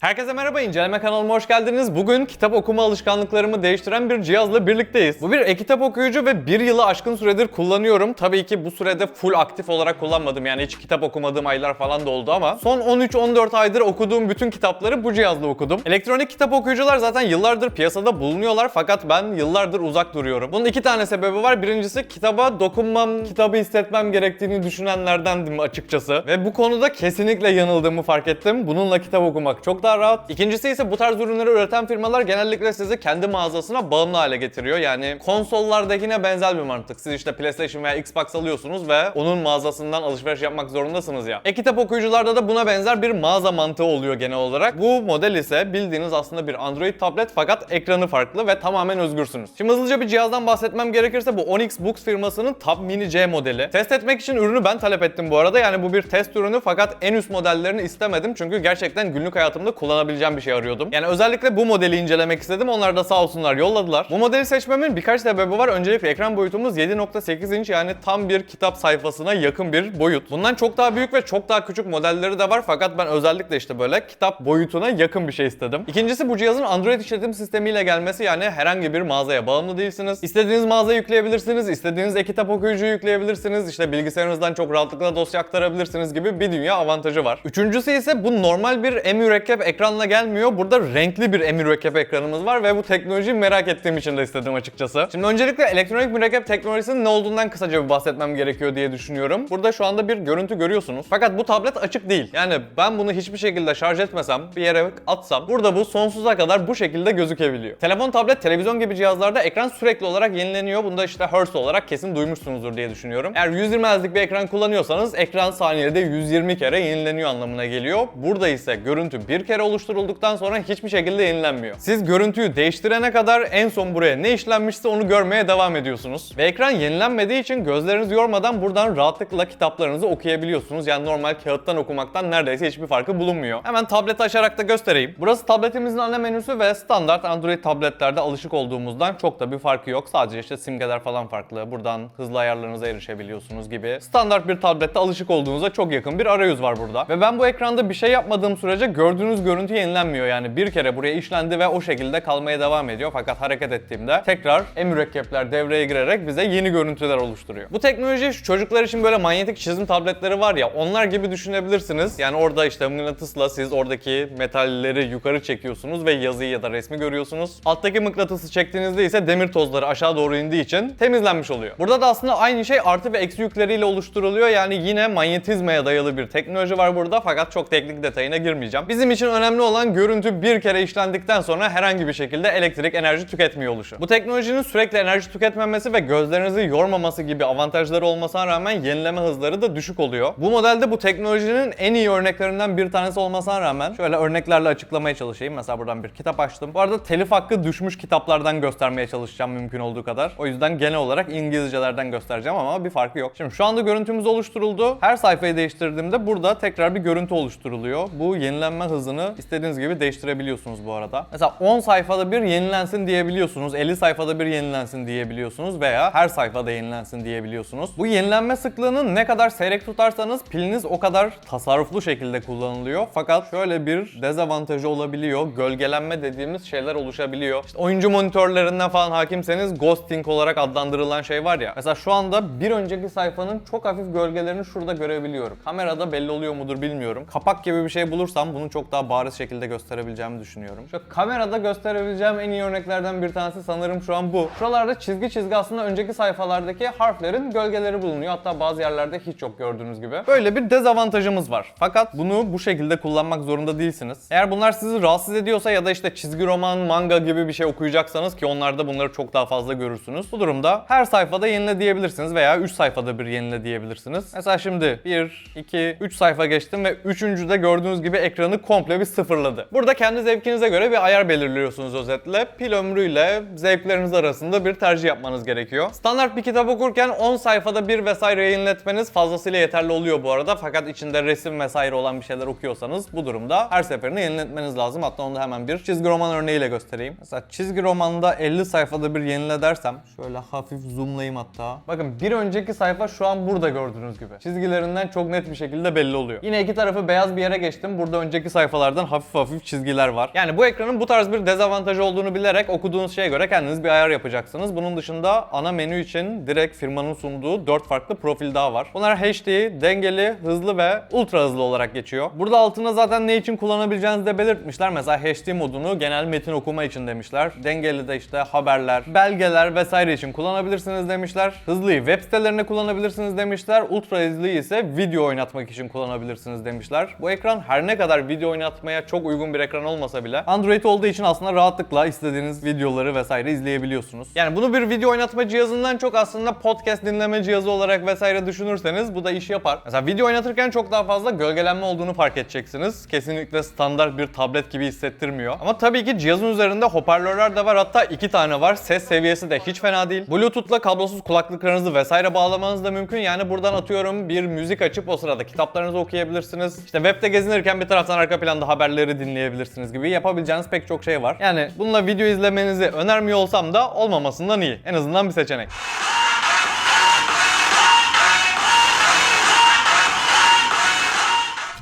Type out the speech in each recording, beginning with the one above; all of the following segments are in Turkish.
Herkese merhaba, inceleme kanalıma hoş geldiniz. Bugün kitap okuma alışkanlıklarımı değiştiren bir cihazla birlikteyiz. Bu bir e-kitap okuyucu ve bir yılı aşkın süredir kullanıyorum. Tabii ki bu sürede full aktif olarak kullanmadım. Yani hiç kitap okumadığım aylar falan da oldu ama son 13-14 aydır okuduğum bütün kitapları bu cihazla okudum. Elektronik kitap okuyucular zaten yıllardır piyasada bulunuyorlar fakat ben yıllardır uzak duruyorum. Bunun iki tane sebebi var. Birincisi kitaba dokunmam, kitabı hissetmem gerektiğini düşünenlerdendim açıkçası. Ve bu konuda kesinlikle yanıldığımı fark ettim. Bununla kitap okumak çok daha rahat. İkincisi ise bu tarz ürünleri üreten firmalar genellikle sizi kendi mağazasına bağımlı hale getiriyor. Yani konsollardakine benzer bir mantık. Siz işte PlayStation veya Xbox alıyorsunuz ve onun mağazasından alışveriş yapmak zorundasınız ya. E-kitap okuyucularda da buna benzer bir mağaza mantığı oluyor genel olarak. Bu model ise bildiğiniz aslında bir Android tablet fakat ekranı farklı ve tamamen özgürsünüz. Şimdi hızlıca bir cihazdan bahsetmem gerekirse bu Onyx Books firmasının Tab Mini C modeli. Test etmek için ürünü ben talep ettim bu arada. Yani bu bir test ürünü fakat en üst modellerini istemedim. Çünkü gerçekten günlük hayatımda kullanabileceğim bir şey arıyordum. Yani özellikle bu modeli incelemek istedim. Onlar da sağ olsunlar yolladılar. Bu modeli seçmemin birkaç sebebi var. Öncelikle ekran boyutumuz 7.8 inç yani tam bir kitap sayfasına yakın bir boyut. Bundan çok daha büyük ve çok daha küçük modelleri de var fakat ben özellikle işte böyle kitap boyutuna yakın bir şey istedim. İkincisi bu cihazın Android işletim sistemiyle gelmesi yani herhangi bir mağazaya bağımlı değilsiniz. İstediğiniz mağazaya yükleyebilirsiniz, istediğiniz e-kitap okuyucuyu yükleyebilirsiniz, işte bilgisayarınızdan çok rahatlıkla dosya aktarabilirsiniz gibi bir dünya avantajı var. Üçüncüsü ise bu normal bir M-mürekkep ekranla gelmiyor. Burada renkli bir M-mürekkep ekranımız var ve bu teknolojiyi merak ettiğim için de istedim açıkçası. Şimdi öncelikle elektronik mürekkep teknolojisinin ne olduğundan kısaca bir bahsetmem gerekiyor diye düşünüyorum. Burada şu anda bir görüntü görüyorsunuz. Fakat bu tablet açık değil. Yani ben bunu hiçbir şekilde şarj etmesem, bir yere atsam burada bu sonsuza kadar bu şekilde gözükebiliyor. Telefon, tablet, televizyon gibi cihazlarda ekran sürekli olarak yenileniyor. Bunda işte Hertz olarak kesin duymuşsunuzdur diye düşünüyorum. Eğer 120 Hz'lik bir ekran kullanıyorsanız ekran saniyede 120 kere yenileniyor anlamına geliyor. Burada ise görüntü bir kere oluşturulduktan sonra hiçbir şekilde yenilenmiyor. Siz görüntüyü değiştirene kadar en son buraya ne işlenmişse onu görmeye devam ediyorsunuz. Ve ekran yenilenmediği için gözlerinizi yormadan buradan rahatlıkla kitaplarınızı okuyabiliyorsunuz. Yani normal kağıttan okumaktan neredeyse hiçbir farkı bulunmuyor. Hemen tableti açarak da göstereyim. Burası tabletimizin ana menüsü ve standart Android tabletlerde alışık olduğumuzdan çok da bir farkı yok. Sadece işte simgeler falan farklı. Buradan hızlı ayarlarınıza erişebiliyorsunuz gibi. Standart bir tablette alışık olduğunuza çok yakın bir arayüz var burada. Ve ben bu ekranda bir şey yapmadığım sürece gördüğünüz görüntü yenilenmiyor. Yani bir kere buraya işlendi ve o şekilde kalmaya devam ediyor. Fakat hareket ettiğimde tekrar e-mürekkepler devreye girerek bize yeni görüntüler oluşturuyor. Bu teknoloji şu çocuklar için böyle manyetik çizim tabletleri var ya onlar gibi düşünebilirsiniz. Yani orada işte mıknatısla siz oradaki metalleri yukarı çekiyorsunuz ve yazıyı ya da resmi görüyorsunuz. Alttaki mıknatısı çektiğinizde ise demir tozları aşağı doğru indiği için temizlenmiş oluyor. Burada da aslında aynı şey artı ve eksi yükleriyle oluşturuluyor. Yani yine manyetizmaya dayalı bir teknoloji var burada fakat çok teknik detayına girmeyeceğim. Bizim için önemli olan görüntü bir kere işlendikten sonra herhangi bir şekilde elektrik enerji tüketmiyor oluşu. Bu teknolojinin sürekli enerji tüketmemesi ve gözlerinizi yormaması gibi avantajları olmasına rağmen yenileme hızları da düşük oluyor. Bu modelde bu teknolojinin en iyi örneklerinden bir tanesi olmasına rağmen şöyle örneklerle açıklamaya çalışayım. Mesela buradan bir kitap açtım. Bu arada telif hakkı düşmüş kitaplardan göstermeye çalışacağım mümkün olduğu kadar. O yüzden genel olarak İngilizcelerden göstereceğim ama bir farkı yok. Şimdi şu anda görüntümüz oluşturuldu. Her sayfayı değiştirdiğimde burada tekrar bir görüntü oluşturuluyor. Bu yenilenme hızını istediğiniz gibi değiştirebiliyorsunuz bu arada. Mesela 10 sayfada bir yenilensin diyebiliyorsunuz. 50 sayfada bir yenilensin diyebiliyorsunuz veya her sayfada yenilensin diyebiliyorsunuz. Bu yenilenme sıklığını ne kadar seyrek tutarsanız piliniz o kadar tasarruflu şekilde kullanılıyor. Fakat şöyle bir dezavantajı olabiliyor. Gölgelenme dediğimiz şeyler oluşabiliyor. İşte oyuncu monitörlerinden falan hakimseniz ghosting olarak adlandırılan şey var ya. Mesela şu anda bir önceki sayfanın çok hafif gölgelerini şurada görebiliyorum. Kamerada belli oluyor mudur bilmiyorum. Kapak gibi bir şey bulursam bunu çok daha bariz şekilde gösterebileceğimi düşünüyorum. Şu kamerada gösterebileceğim en iyi örneklerden bir tanesi sanırım şu an bu. Şuralarda çizgi çizgi aslında önceki sayfalardaki harflerin gölgeleri bulunuyor. Hatta bazı yerlerde hiç yok gördüğünüz gibi. Böyle bir dezavantajımız var. Fakat bunu bu şekilde kullanmak zorunda değilsiniz. Eğer bunlar sizi rahatsız ediyorsa ya da işte çizgi roman, manga gibi bir şey okuyacaksanız ki onlarda bunları çok daha fazla görürsünüz. Bu durumda her sayfada yenile diyebilirsiniz veya 3 sayfada bir yenile diyebilirsiniz. Mesela şimdi 1, 2, 3 sayfa geçtim ve 3. de gördüğünüz gibi ekranı komple bir sıfırladı. Burada kendi zevkinize göre bir ayar belirliyorsunuz özetle. Pil ömrüyle zevkleriniz arasında bir tercih yapmanız gerekiyor. Standart bir kitap okurken 10 sayfada bir vesaire yeniletmeniz fazlasıyla yeterli oluyor bu arada. Fakat içinde resim vesaire olan bir şeyler okuyorsanız bu durumda her seferinde yeniletmeniz lazım. Hatta onu da hemen bir çizgi roman örneğiyle göstereyim. Mesela çizgi romanda 50 sayfada bir yenile dersem şöyle hafif zoomlayayım hatta. Bakın bir önceki sayfa şu an burada gördüğünüz gibi. Çizgilerinden çok net bir şekilde belli oluyor. Yine iki tarafı beyaz bir yere geçtim. Burada önceki sayfalar kenarlardan hafif hafif çizgiler var. Yani bu ekranın bu tarz bir dezavantajı olduğunu bilerek okuduğunuz şeye göre kendiniz bir ayar yapacaksınız. Bunun dışında ana menü için direkt firmanın sunduğu 4 farklı profil daha var. Bunlar HD, dengeli, hızlı ve ultra hızlı olarak geçiyor. Burada altına zaten ne için kullanabileceğinizi de belirtmişler. Mesela HD modunu genel metin okuma için demişler. Dengeli de işte haberler, belgeler vesaire için kullanabilirsiniz demişler. Hızlıyı web sitelerine kullanabilirsiniz demişler. Ultra hızlıyı ise video oynatmak için kullanabilirsiniz demişler. Bu ekran her ne kadar video oynatmaya çok uygun bir ekran olmasa bile Android olduğu için aslında rahatlıkla istediğiniz videoları vesaire izleyebiliyorsunuz. Yani bunu bir video oynatma cihazından çok aslında podcast dinleme cihazı olarak vesaire düşünürseniz bu da iş yapar. Mesela video oynatırken çok daha fazla gölgelenme olduğunu fark edeceksiniz. Kesinlikle standart bir tablet gibi hissettirmiyor. Ama tabii ki cihazın üzerinde hoparlörler de var. Hatta iki tane var. Ses seviyesi de hiç fena değil. Bluetooth'la kablosuz kulaklıklarınızı vesaire bağlamanız da mümkün. Yani buradan atıyorum bir müzik açıp o sırada kitaplarınızı okuyabilirsiniz. İşte webde gezinirken bir taraftan arka planda haberleri dinleyebilirsiniz gibi yapabileceğiniz pek çok şey var. Yani bununla video izlemenizi önermiyor olsam da olmamasından iyi. En azından bir seçenek.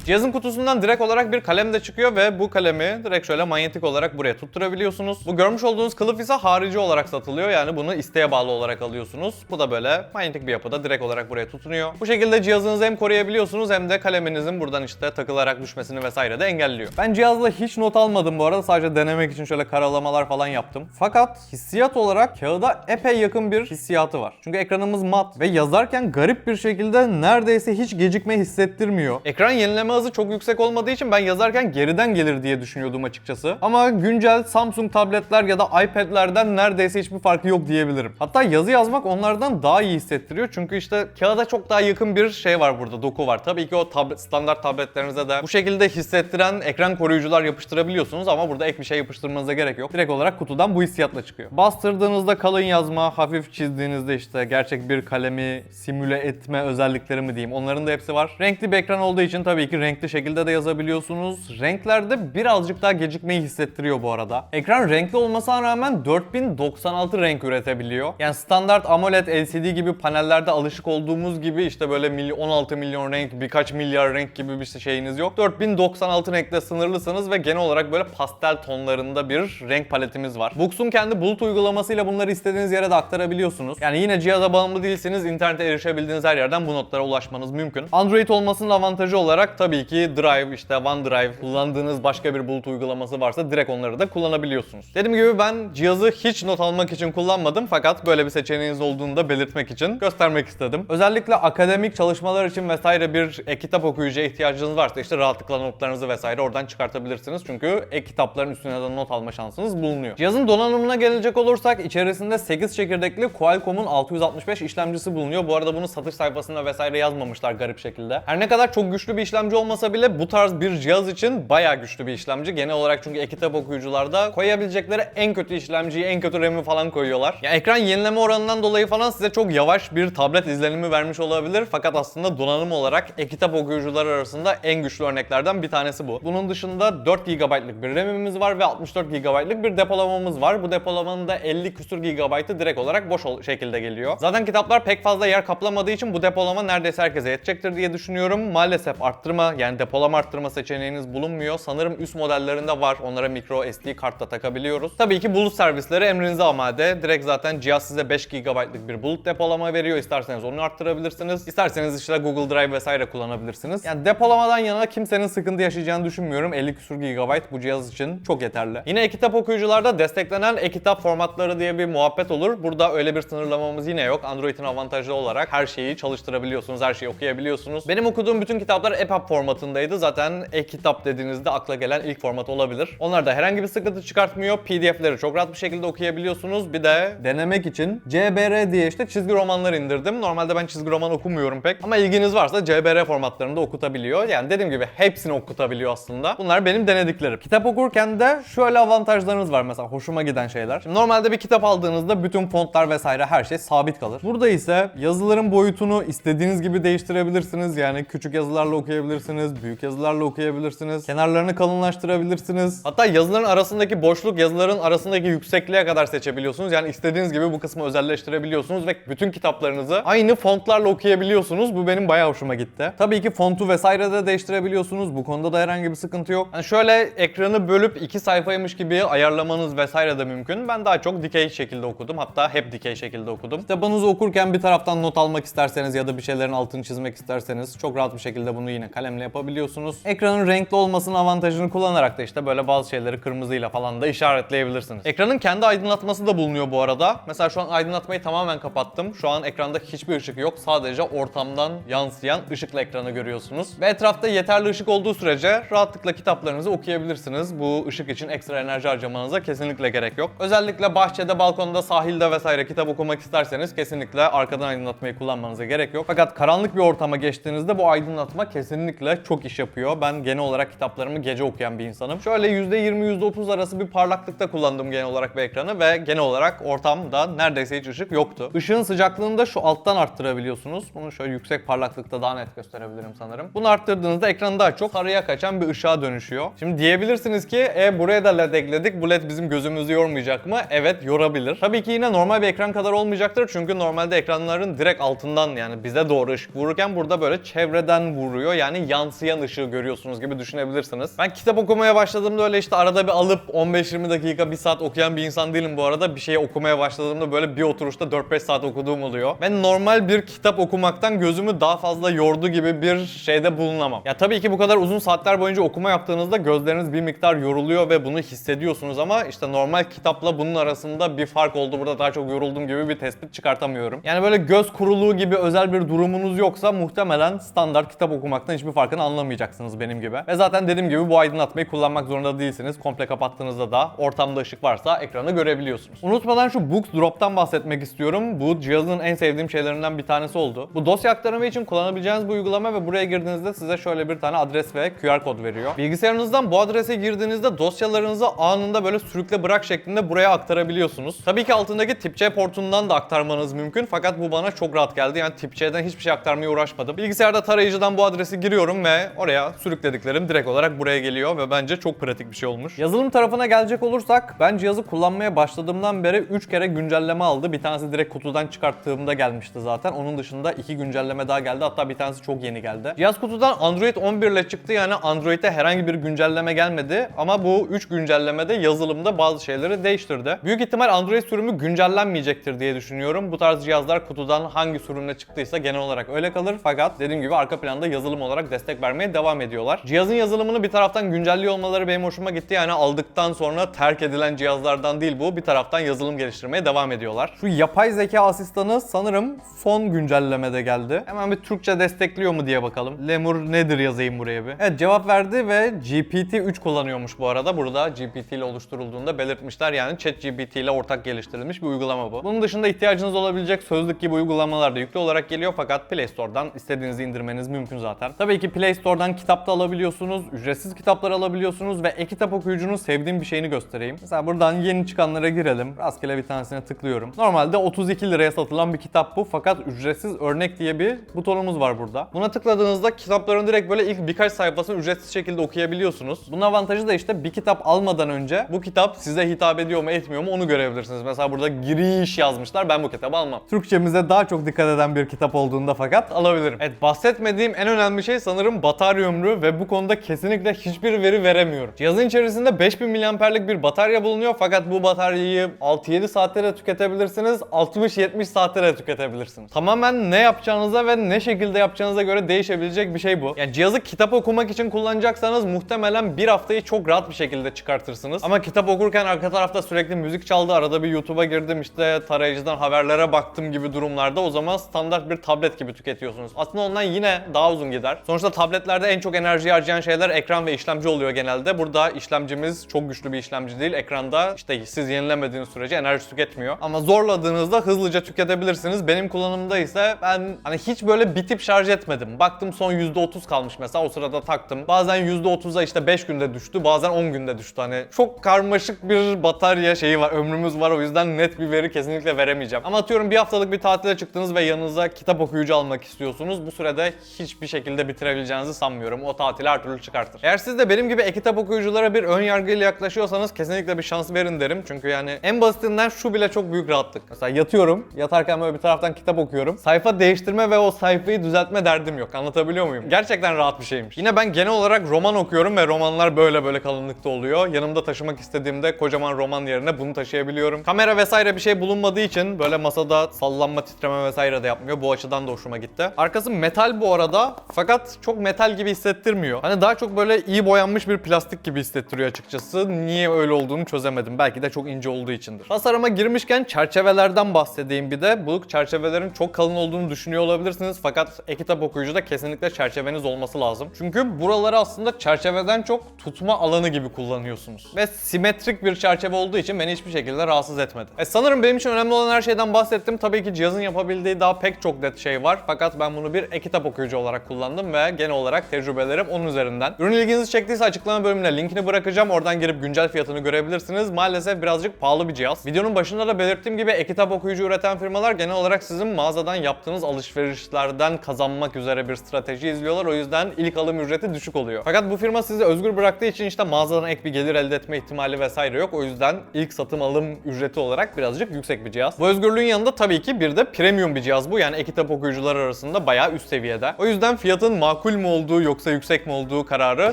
Cihazın kutusundan direkt olarak bir kalem de çıkıyor ve bu kalemi direkt şöyle manyetik olarak buraya tutturabiliyorsunuz. Bu görmüş olduğunuz kılıf ise harici olarak satılıyor. Yani bunu isteğe bağlı olarak alıyorsunuz. Bu da böyle manyetik bir yapıda direkt olarak buraya tutunuyor. Bu şekilde cihazınızı hem koruyabiliyorsunuz hem de kaleminizin buradan işte takılarak düşmesini vesaire de engelliyor. Ben cihazla hiç not almadım bu arada. Sadece denemek için şöyle karalamalar falan yaptım. Fakat hissiyat olarak kağıda epey yakın bir hissiyatı var. Çünkü ekranımız mat ve yazarken garip bir şekilde neredeyse hiç gecikme hissettirmiyor. Ekran yenileme hızı çok yüksek olmadığı için ben yazarken geriden gelir diye düşünüyordum açıkçası. Ama güncel Samsung tabletler ya da iPad'lerden neredeyse hiçbir farkı yok diyebilirim. Hatta yazı yazmak onlardan daha iyi hissettiriyor. Çünkü işte kağıda çok daha yakın bir şey var burada, doku var. Tabii ki o tablet, standart tabletlerinize de bu şekilde hissettiren ekran koruyucular yapıştırabiliyorsunuz ama burada ek bir şey yapıştırmanıza gerek yok. Direkt olarak kutudan bu hissiyatla çıkıyor. Bastırdığınızda kalın yazma, hafif çizdiğinizde işte gerçek bir kalemi simüle etme özellikleri mi diyeyim onların da hepsi var. Renkli bir ekran olduğu için tabii ki renkli şekilde de yazabiliyorsunuz. Renklerde birazcık daha gecikmeyi hissettiriyor bu arada. Ekran renkli olmasına rağmen 4096 renk üretebiliyor. Yani standart AMOLED LCD gibi panellerde alışık olduğumuz gibi işte böyle mily- 16 milyon renk, birkaç milyar renk gibi bir şeyiniz yok. 4096 renkle sınırlısınız ve genel olarak böyle pastel tonlarında bir renk paletimiz var. Bux'un kendi bulut uygulamasıyla bunları istediğiniz yere de aktarabiliyorsunuz. Yani yine cihaza bağımlı değilsiniz, internete erişebildiğiniz her yerden bu notlara ulaşmanız mümkün. Android olmasının avantajı olarak tabii ki Drive, işte OneDrive kullandığınız başka bir bulut uygulaması varsa direkt onları da kullanabiliyorsunuz. Dediğim gibi ben cihazı hiç not almak için kullanmadım fakat böyle bir seçeneğiniz olduğunu da belirtmek için göstermek istedim. Özellikle akademik çalışmalar için vesaire bir e-kitap okuyucuya ihtiyacınız varsa işte rahatlıkla notlarınızı vesaire oradan çıkartabilirsiniz. Çünkü e-kitapların üstüne de not alma şansınız bulunuyor. Cihazın donanımına gelecek olursak içerisinde 8 çekirdekli Qualcomm'un 665 işlemcisi bulunuyor. Bu arada bunu satış sayfasında vesaire yazmamışlar garip şekilde. Her ne kadar çok güçlü bir işlemci olmasa bile bu tarz bir cihaz için bayağı güçlü bir işlemci. Genel olarak çünkü e-kitap okuyucularda koyabilecekleri en kötü işlemciyi, en kötü RAM'i falan koyuyorlar. Ya ekran yenileme oranından dolayı falan size çok yavaş bir tablet izlenimi vermiş olabilir. Fakat aslında donanım olarak e-kitap okuyucular arasında en güçlü örneklerden bir tanesi bu. Bunun dışında 4 GB'lık bir RAM'imiz var ve 64 GB'lık bir depolamamız var. Bu depolamanın da 50 küsur GB'ı direkt olarak boş şekilde geliyor. Zaten kitaplar pek fazla yer kaplamadığı için bu depolama neredeyse herkese yetecektir diye düşünüyorum. Maalesef arttırma yani depolama arttırma seçeneğiniz bulunmuyor. Sanırım üst modellerinde var. Onlara micro SD kart da takabiliyoruz. Tabii ki bulut servisleri emrinize amade. Direkt zaten cihaz size 5 GB'lık bir bulut depolama veriyor. İsterseniz onu arttırabilirsiniz. İsterseniz işte Google Drive vesaire kullanabilirsiniz. Yani depolamadan yana kimsenin sıkıntı yaşayacağını düşünmüyorum. 50 küsur GB bu cihaz için çok yeterli. Yine e-kitap okuyucularda desteklenen e-kitap formatları diye bir muhabbet olur. Burada öyle bir sınırlamamız yine yok. Android'in avantajlı olarak her şeyi çalıştırabiliyorsunuz, her şeyi okuyabiliyorsunuz. Benim okuduğum bütün kitaplar EPUB formatındaydı. Zaten e-kitap dediğinizde akla gelen ilk format olabilir. Onlar da herhangi bir sıkıntı çıkartmıyor. PDF'leri çok rahat bir şekilde okuyabiliyorsunuz. Bir de denemek için CBR diye işte çizgi romanlar indirdim. Normalde ben çizgi roman okumuyorum pek. Ama ilginiz varsa CBR formatlarında okutabiliyor. Yani dediğim gibi hepsini okutabiliyor aslında. Bunlar benim denediklerim. Kitap okurken de şöyle avantajlarınız var mesela hoşuma giden şeyler. Şimdi normalde bir kitap aldığınızda bütün fontlar vesaire her şey sabit kalır. Burada ise yazıların boyutunu istediğiniz gibi değiştirebilirsiniz. Yani küçük yazılarla okuyabilirsiniz okuyabilirsiniz, büyük yazılarla okuyabilirsiniz, kenarlarını kalınlaştırabilirsiniz. Hatta yazıların arasındaki boşluk yazıların arasındaki yüksekliğe kadar seçebiliyorsunuz. Yani istediğiniz gibi bu kısmı özelleştirebiliyorsunuz ve bütün kitaplarınızı aynı fontlarla okuyabiliyorsunuz. Bu benim bayağı hoşuma gitti. Tabii ki fontu vesaire de değiştirebiliyorsunuz. Bu konuda da herhangi bir sıkıntı yok. Yani şöyle ekranı bölüp iki sayfaymış gibi ayarlamanız vesaire de mümkün. Ben daha çok dikey şekilde okudum. Hatta hep dikey şekilde okudum. Kitabınızı okurken bir taraftan not almak isterseniz ya da bir şeylerin altını çizmek isterseniz çok rahat bir şekilde bunu yine kalemle yapabiliyorsunuz. Ekranın renkli olmasının avantajını kullanarak da işte böyle bazı şeyleri kırmızıyla falan da işaretleyebilirsiniz. Ekranın kendi aydınlatması da bulunuyor bu arada. Mesela şu an aydınlatmayı tamamen kapattım. Şu an ekranda hiçbir ışık yok. Sadece ortamdan yansıyan ışıkla ekranı görüyorsunuz. Ve etrafta yeterli ışık olduğu sürece rahatlıkla kitaplarınızı okuyabilirsiniz. Bu ışık için ekstra enerji harcamanıza kesinlikle gerek yok. Özellikle bahçede, balkonda, sahilde vesaire kitap okumak isterseniz kesinlikle arkadan aydınlatmayı kullanmanıza gerek yok. Fakat karanlık bir ortama geçtiğinizde bu aydınlatma kesinlikle çok iş yapıyor. Ben genel olarak kitaplarımı gece okuyan bir insanım. Şöyle %20 %30 arası bir parlaklıkta kullandım genel olarak bu ekranı ve genel olarak ortamda neredeyse hiç ışık yoktu. Işığın sıcaklığını da şu alttan arttırabiliyorsunuz. Bunu şöyle yüksek parlaklıkta daha net gösterebilirim sanırım. Bunu arttırdığınızda ekran daha çok sarıya kaçan bir ışığa dönüşüyor. Şimdi diyebilirsiniz ki e buraya da led ekledik. Bu led bizim gözümüzü yormayacak mı? Evet yorabilir. Tabii ki yine normal bir ekran kadar olmayacaktır. Çünkü normalde ekranların direkt altından yani bize doğru ışık vururken burada böyle çevreden vuruyor. Yani yansıyan ışığı görüyorsunuz gibi düşünebilirsiniz. Ben kitap okumaya başladığımda öyle işte arada bir alıp 15-20 dakika, 1 saat okuyan bir insan değilim bu arada. Bir şeyi okumaya başladığımda böyle bir oturuşta 4-5 saat okuduğum oluyor. Ben normal bir kitap okumaktan gözümü daha fazla yordu gibi bir şeyde bulunamam. Ya tabii ki bu kadar uzun saatler boyunca okuma yaptığınızda gözleriniz bir miktar yoruluyor ve bunu hissediyorsunuz ama işte normal kitapla bunun arasında bir fark oldu. Burada daha çok yoruldum gibi bir tespit çıkartamıyorum. Yani böyle göz kuruluğu gibi özel bir durumunuz yoksa muhtemelen standart kitap okumaktan hiçbir farkını anlamayacaksınız benim gibi. Ve zaten dediğim gibi bu aydınlatmayı kullanmak zorunda değilsiniz. Komple kapattığınızda da ortamda ışık varsa ekranı görebiliyorsunuz. Unutmadan şu Books Drop'tan bahsetmek istiyorum. Bu cihazın en sevdiğim şeylerinden bir tanesi oldu. Bu dosya aktarımı için kullanabileceğiniz bu uygulama ve buraya girdiğinizde size şöyle bir tane adres ve QR kod veriyor. Bilgisayarınızdan bu adrese girdiğinizde dosyalarınızı anında böyle sürükle bırak şeklinde buraya aktarabiliyorsunuz. Tabii ki altındaki tip C portundan da aktarmanız mümkün fakat bu bana çok rahat geldi. Yani tip C'den hiçbir şey aktarmaya uğraşmadım. Bilgisayarda tarayıcıdan bu adresi giriyorum ve oraya sürüklediklerim direkt olarak buraya geliyor ve bence çok pratik bir şey olmuş. Yazılım tarafına gelecek olursak ben cihazı kullanmaya başladığımdan beri 3 kere güncelleme aldı. Bir tanesi direkt kutudan çıkarttığımda gelmişti zaten. Onun dışında 2 güncelleme daha geldi. Hatta bir tanesi çok yeni geldi. Cihaz kutudan Android 11 ile çıktı yani Android'e herhangi bir güncelleme gelmedi. Ama bu 3 güncellemede yazılımda bazı şeyleri değiştirdi. Büyük ihtimal Android sürümü güncellenmeyecektir diye düşünüyorum. Bu tarz cihazlar kutudan hangi sürümle çıktıysa genel olarak öyle kalır. Fakat dediğim gibi arka planda yazılım olarak destek vermeye devam ediyorlar. Cihazın yazılımını bir taraftan güncelliyor olmaları benim hoşuma gitti. Yani aldıktan sonra terk edilen cihazlardan değil bu. Bir taraftan yazılım geliştirmeye devam ediyorlar. Şu yapay zeka asistanı sanırım son güncellemede geldi. Hemen bir Türkçe destekliyor mu diye bakalım. Lemur nedir yazayım buraya bir. Evet cevap verdi ve GPT-3 kullanıyormuş bu arada. Burada GPT ile oluşturulduğunda belirtmişler. Yani ChatGPT ile ortak geliştirilmiş bir uygulama bu. Bunun dışında ihtiyacınız olabilecek sözlük gibi uygulamalar da yüklü olarak geliyor fakat Play Store'dan istediğinizi indirmeniz mümkün zaten. Tabii ki Play Store'dan kitap da alabiliyorsunuz, ücretsiz kitaplar alabiliyorsunuz ve e-kitap okuyucunun sevdiğim bir şeyini göstereyim. Mesela buradan yeni çıkanlara girelim. Rastgele bir tanesine tıklıyorum. Normalde 32 liraya satılan bir kitap bu fakat ücretsiz örnek diye bir butonumuz var burada. Buna tıkladığınızda kitapların direkt böyle ilk birkaç sayfasını ücretsiz şekilde okuyabiliyorsunuz. Bunun avantajı da işte bir kitap almadan önce bu kitap size hitap ediyor mu etmiyor mu onu görebilirsiniz. Mesela burada giriş yazmışlar ben bu kitabı almam. Türkçemize daha çok dikkat eden bir kitap olduğunda fakat alabilirim. Evet bahsetmediğim en önemli şey sanırım batarya ömrü ve bu konuda kesinlikle hiçbir veri veremiyorum. Cihazın içerisinde 5000 mAh'lik bir batarya bulunuyor fakat bu bataryayı 6-7 saatte de tüketebilirsiniz, 60-70 saatte de tüketebilirsiniz. Tamamen ne yapacağınıza ve ne şekilde yapacağınıza göre değişebilecek bir şey bu. Yani cihazı kitap okumak için kullanacaksanız muhtemelen bir haftayı çok rahat bir şekilde çıkartırsınız. Ama kitap okurken arka tarafta sürekli müzik çaldı, arada bir YouTube'a girdim işte tarayıcıdan haberlere baktım gibi durumlarda o zaman standart bir tablet gibi tüketiyorsunuz. Aslında ondan yine daha uzun gider. Sonuçta tabletlerde en çok enerji harcayan şeyler ekran ve işlemci oluyor genelde. Burada işlemcimiz çok güçlü bir işlemci değil. Ekranda işte siz yenilemediğiniz sürece enerji tüketmiyor. Ama zorladığınızda hızlıca tüketebilirsiniz. Benim kullanımımda ise ben hani hiç böyle bitip şarj etmedim. Baktım son %30 kalmış mesela o sırada taktım. Bazen %30'a işte 5 günde düştü, bazen 10 günde düştü. Hani çok karmaşık bir batarya şeyi var, ömrümüz var. O yüzden net bir veri kesinlikle veremeyeceğim. Ama atıyorum bir haftalık bir tatile çıktınız ve yanınıza kitap okuyucu almak istiyorsunuz. Bu sürede hiçbir şekilde çıkabileceğinizi sanmıyorum. O tatili her türlü çıkartır. Eğer siz de benim gibi e-kitap okuyuculara bir ön yargıyla yaklaşıyorsanız kesinlikle bir şans verin derim. Çünkü yani en basitinden şu bile çok büyük rahatlık. Mesela yatıyorum, yatarken böyle bir taraftan kitap okuyorum. Sayfa değiştirme ve o sayfayı düzeltme derdim yok. Anlatabiliyor muyum? Gerçekten rahat bir şeymiş. Yine ben genel olarak roman okuyorum ve romanlar böyle böyle kalınlıkta oluyor. Yanımda taşımak istediğimde kocaman roman yerine bunu taşıyabiliyorum. Kamera vesaire bir şey bulunmadığı için böyle masada sallanma, titreme vesaire de yapmıyor. Bu açıdan da hoşuma gitti. Arkası metal bu arada fakat çok metal gibi hissettirmiyor. Hani daha çok böyle iyi boyanmış bir plastik gibi hissettiriyor açıkçası. Niye öyle olduğunu çözemedim. Belki de çok ince olduğu içindir. Tasarıma girmişken çerçevelerden bahsedeyim bir de. Bu çerçevelerin çok kalın olduğunu düşünüyor olabilirsiniz fakat e-kitap okuyucuda kesinlikle çerçeveniz olması lazım. Çünkü buraları aslında çerçeveden çok tutma alanı gibi kullanıyorsunuz. Ve simetrik bir çerçeve olduğu için beni hiçbir şekilde rahatsız etmedi. E sanırım benim için önemli olan her şeyden bahsettim. Tabii ki cihazın yapabildiği daha pek çok net şey var. Fakat ben bunu bir e-kitap okuyucu olarak kullandım ve genel olarak tecrübelerim onun üzerinden. Ürün ilginizi çektiyse açıklama bölümüne linkini bırakacağım. Oradan girip güncel fiyatını görebilirsiniz. Maalesef birazcık pahalı bir cihaz. Videonun başında da belirttiğim gibi e-kitap okuyucu üreten firmalar genel olarak sizin mağazadan yaptığınız alışverişlerden kazanmak üzere bir strateji izliyorlar. O yüzden ilk alım ücreti düşük oluyor. Fakat bu firma sizi özgür bıraktığı için işte mağazadan ek bir gelir elde etme ihtimali vesaire yok. O yüzden ilk satım alım ücreti olarak birazcık yüksek bir cihaz. Bu özgürlüğün yanında tabii ki bir de premium bir cihaz bu. Yani e-kitap okuyucular arasında bayağı üst seviyede. O yüzden fiyatın makul mü olduğu yoksa yüksek mi olduğu kararı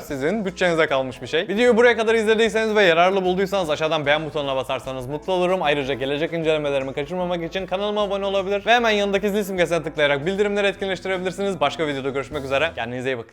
sizin bütçenize kalmış bir şey. Videoyu buraya kadar izlediyseniz ve yararlı bulduysanız aşağıdan beğen butonuna basarsanız mutlu olurum. Ayrıca gelecek incelemelerimi kaçırmamak için kanalıma abone olabilir ve hemen yanındaki zil simgesine tıklayarak bildirimleri etkinleştirebilirsiniz. Başka videoda görüşmek üzere. Kendinize iyi bakın.